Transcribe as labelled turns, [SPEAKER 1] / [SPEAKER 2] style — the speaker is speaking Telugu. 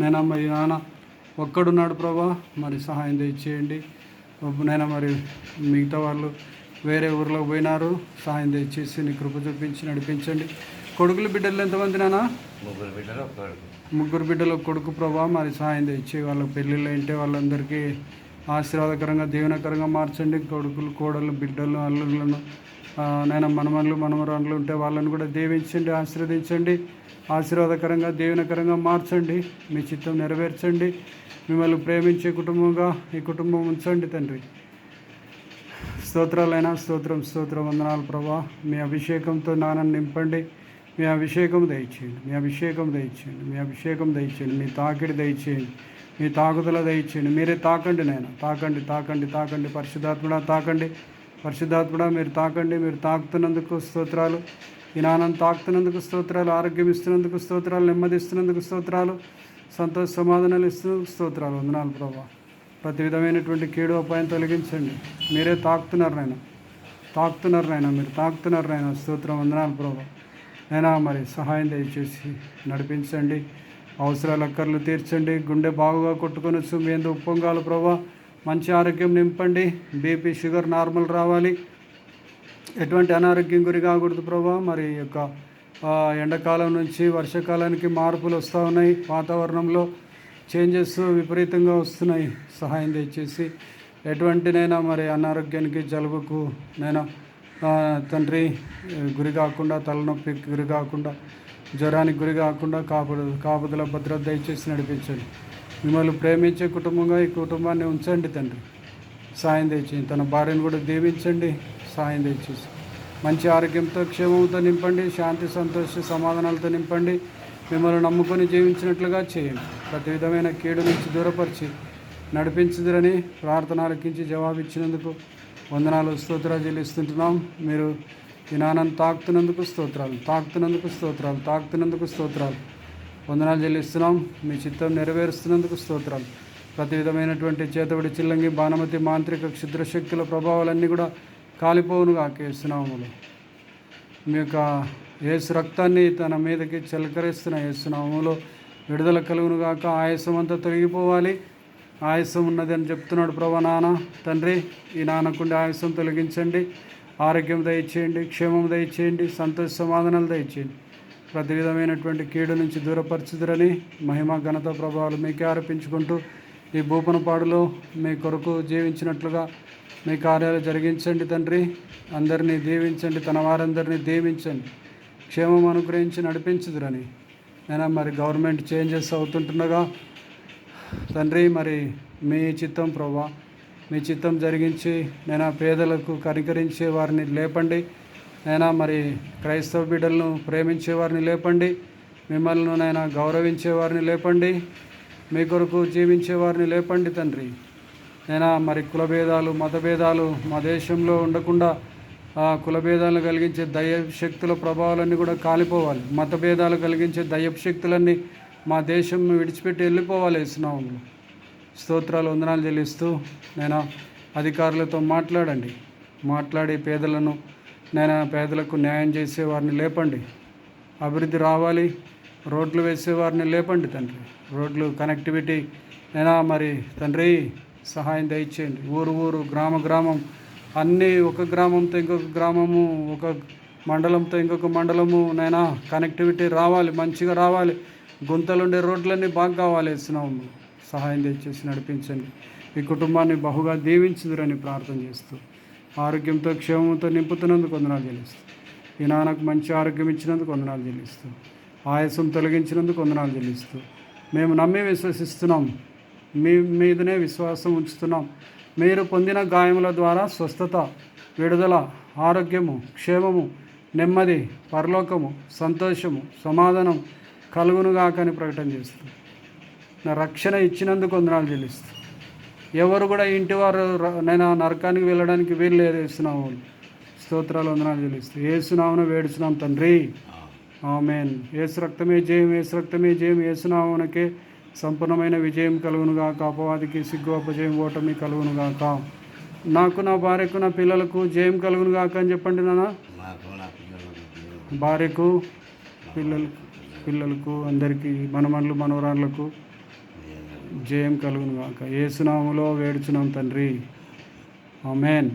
[SPEAKER 1] నేను మరి నాన్న ఒక్కడున్నాడు ప్రభా మరి సహాయం దయచేయండి. నేను మరి మిగతా వాళ్ళు వేరే ఊర్లోకి పోయినారు సహాయం దయచేసి నీ కృప చూపించి నడిపించండి. కొడుకులు బిడ్డలు ఎంతమంది నాన్న
[SPEAKER 2] ముగ్గురు బిడ్డలు
[SPEAKER 1] ముగ్గురు బిడ్డలు కొడుకు ప్రభా మరి సహాయం తెచ్చి వాళ్ళ పెళ్ళిళ్ళు అంటే వాళ్ళందరికీ ఆశీర్వాదకరంగా దీవెనకరంగా మార్చండి. కొడుకులు కోడలు బిడ్డలు అల్లులను నేను మనమనులు మనమరాళ్ళు ఉంటే వాళ్ళని కూడా దీవించండి ఆశీర్వదించండి ఆశీర్వాదకరంగా దీవెనకరంగా మార్చండి మీ చిత్తం నెరవేర్చండి మిమ్మల్ని ప్రేమించే కుటుంబంగా ఈ కుటుంబం ఉంచండి తండ్రి. స్తోత్రాలైనా స్తోత్రం స్తోత్ర వందనాలు ప్రభా. మీ అభిషేకంతో నాన్నని నింపండి. మీ అభిషేకం దయచేయండి. మీ అభిషేకం దయచేయండి. మీ అభిషేకం దయచేయండి. మీ తాకిడి దయచేయండి. మీ తాకుదల దయచేయండి. మీరే తాకండి నాయన. తాకండి తాకండి తాకండి. పరిశుద్ధాత్ముడా తాకండి. పరిశుద్ధాత్ముడా మీరు తాకండి మీరు తాకుతున్నందుకు స్తోత్రాలు. ఈ తాకుతున్నందుకు స్తోత్రాలు ఆరోగ్యం ఇస్తున్నందుకు స్తోత్రాలు నెమ్మది ఇస్తున్నందుకు స్తోత్రాలు సంతోష సమాధానాలు ఇస్తున్నందుకు స్తోత్రాలు. వందనాలు ప్రభా. ప్రతి విధమైనటువంటి కీడు అపాయం తొలగించండి. మీరే తాకుతున్నారు నాయన. తాకుతున్నారు నాయన మీరు తాకుతున్నారు నాయన. స్తోత్రం వందనాలు ప్రభా. నైనా మరి సహాయం దయచేసి నడిపించండి. అవసరాలు అక్కర్లు తీర్చండి. గుండె బాగుగా కొట్టుకొని వచ్చు మీ ఎందుకు ఉప్పొంగాలు ప్రభా. మంచి ఆరోగ్యం నింపండి. బీపీ షుగర్ నార్మల్ రావాలి. ఎటువంటి అనారోగ్యం గురి కాకూడదు ప్రభా. మరి యొక్క ఎండాకాలం నుంచి వర్షాకాలానికి మార్పులు వస్తూ ఉన్నాయి. వాతావరణంలో చేంజెస్ విపరీతంగా వస్తున్నాయి. సహాయం దయచేసి ఎటువంటినైనా మరి అనారోగ్యానికి జలుబుకు నైనా తండ్రి గురి కాకుండా తలనొప్పికి గురి కాకుండా జ్వరానికి గురి కాకుండా కాపుడు కాపుదల భద్రత దయచేసి నడిపించండి. మిమ్మల్ని ప్రేమించే కుటుంబంగా ఈ కుటుంబాన్ని ఉంచండి తండ్రి. సాయం తెచ్చి తన భార్యను కూడా దీవించండి. సాయం తెచ్చేసి మంచి ఆరోగ్యంతో క్షేమంతో నింపండి. శాంతి సంతోష సమాధానాలతో నింపండి. మిమ్మల్ని నమ్ముకొని జీవించినట్లుగా చేయండి. ప్రతి విధమైన కీడు నుంచి దూరపరిచి నడిపించుదురని ప్రార్థన ఆలకించి జవాబిచ్చినందుకు వందనాలు స్తోత్రాలు చెల్లిస్తుంటున్నాం. మీరు ఈ నాన్నను తాకుతున్నందుకు స్తోత్రాలు తాకుతున్నందుకు స్తోత్రాలు తాకుతున్నందుకు స్తోత్రాలు. వందనాలు చెల్లిస్తున్నాం. మీ చిత్తం నెరవేరుస్తున్నందుకు స్తోత్రం ప్రతి విధమైనటువంటి చేతబడి చిల్లంగి బాణమతి మాంత్రిక క్షుద్రశక్తుల ప్రభావాలన్నీ కూడా కాలిపోవునుగా కేసునామములు మీ యొక్క యేసు రక్తాన్ని తన మీదకి చిలకరిస్తున్న యేసునామములో విడుదల కలుగును గాక ఆయాసం అంతా తొలగిపోవాలి. ఆయాసం ఉన్నది అని చెప్తున్నాడు ప్రభా నాన్న. తండ్రి ఈ నాన్నకుండి ఆయాసం తొలగించండి. ఆరోగ్యం దయచేయండి క్షేమం దయచేయండి సంతోష సమాధానాలు దయచేయండి. ప్రతి విధమైనటువంటి కీడు నుంచి దూరపరచుదురని మహిమ ఘనత ప్రభావాలు మీకే ఆరోపించుకుంటూ ఈ భూపనపాడులో మీ కొరకు జీవించినట్లుగా మీ కార్యాలు జరిగించండి తండ్రి. అందరినీ దీవించండి తన వారందరినీ దీవించండి. క్షేమం అనుగ్రహించి నడిపించుదురని. నేను మరి గవర్నమెంట్ చేంజెస్ అవుతుంటుండగా తండ్రి మరి మీ చిత్తం ప్రభా మీ చిత్తం జరిగించి నేను పేదలకు కనికరించే వారిని లేపండి. నైనా మరి క్రైస్తవ బిడ్డలను ప్రేమించే వారిని లేపండి. మిమ్మల్ని నైనా గౌరవించే వారిని లేపండి. మీ కొరకు జీవించే వారిని లేపండి తండ్రి. నైనా మరి కులభేదాలు మతభేదాలు మా దేశంలో ఉండకుండా ఆ కులభేదాలు కలిగించే దయ్య శక్తుల ప్రభావాలన్నీ కూడా కాలిపోవాలి. మతభేదాలు కలిగించే దయ్యపు శక్తులన్నీ మా దేశం విడిచిపెట్టి వెళ్ళిపోవాలి ఇస్తున్నాము స్తోత్రాలు వందనాలు చెల్లిస్తూ నేను అధికారులతో మాట్లాడండి. మాట్లాడి పేదలను నేను పేదలకు న్యాయం చేసేవారిని లేపండి. అభివృద్ధి రావాలి. రోడ్లు వేసేవారిని లేపండి తండ్రి. రోడ్లు కనెక్టివిటీ నేనా మరి తండ్రి సహాయం దయచేయండి. ఊరు ఊరు గ్రామ గ్రామం అన్నీ ఒక గ్రామంతో ఇంకొక గ్రామము ఒక మండలంతో ఇంకొక మండలము నైనా కనెక్టివిటీ రావాలి మంచిగా రావాలి. గుంతలుండే రోడ్లన్నీ బాగా కావాలి ఇస్తున్నాము సహాయం దయచేసి నడిపించండి. ఈ కుటుంబాన్ని బహుగా దీవించుదురని ప్రార్థన చేస్తూ ఆరోగ్యంతో క్షేమంతో నింపుతున్నందుకు వందనాలు చెల్లిస్తూ. ఈ నాన్నకు మంచి ఆరోగ్యం ఇచ్చినందుకు వందనాలు చెల్లిస్తూ. ఆయాసం తొలగించినందుకు వందనాలు చెల్లిస్తూ. మేము నమ్మి విశ్వసిస్తున్నాం. మీ మీదనే విశ్వాసం ఉంచుతున్నాం. మీరు పొందిన గాయముల ద్వారా స్వస్థత విడుదల ఆరోగ్యము క్షేమము నెమ్మది పరలోకము సంతోషము సమాధానం కలుగునుగాకని ప్రకటన చేస్తూ. నా రక్షణ ఇచ్చినందుకు వందనాలు చెల్లిస్తూ. ఎవరు కూడా ఇంటి వారు నేను నరకానికి వెళ్ళడానికి వీలు లేదు వేస్తున్నాము స్తోత్రాలు వందనాలు చెల్లిస్తూ. ఏసునామను వేడుచున్నాం తండ్రి. ఆమెన్. ఏసు రక్తమే జయం ఏసు రక్తమే జయం. ఏసునామనకే సంపూర్ణమైన విజయం కలుగునుగాక అపవాదికి సిగ్గు అపజయం ఓటమి కలుగునుగాక నాకు నా భార్యకు నా పిల్లలకు జయం కలుగునుగాక అని చెప్పండి నాన్న. భార్యకు పిల్లలకు. పిల్లలకు అందరికీ మనమన్లు మనవరాళ్ళకు జయం కలుగును గాక ఏసునాములో వేడుచున్నాం తండ్రి. ఆమెన్.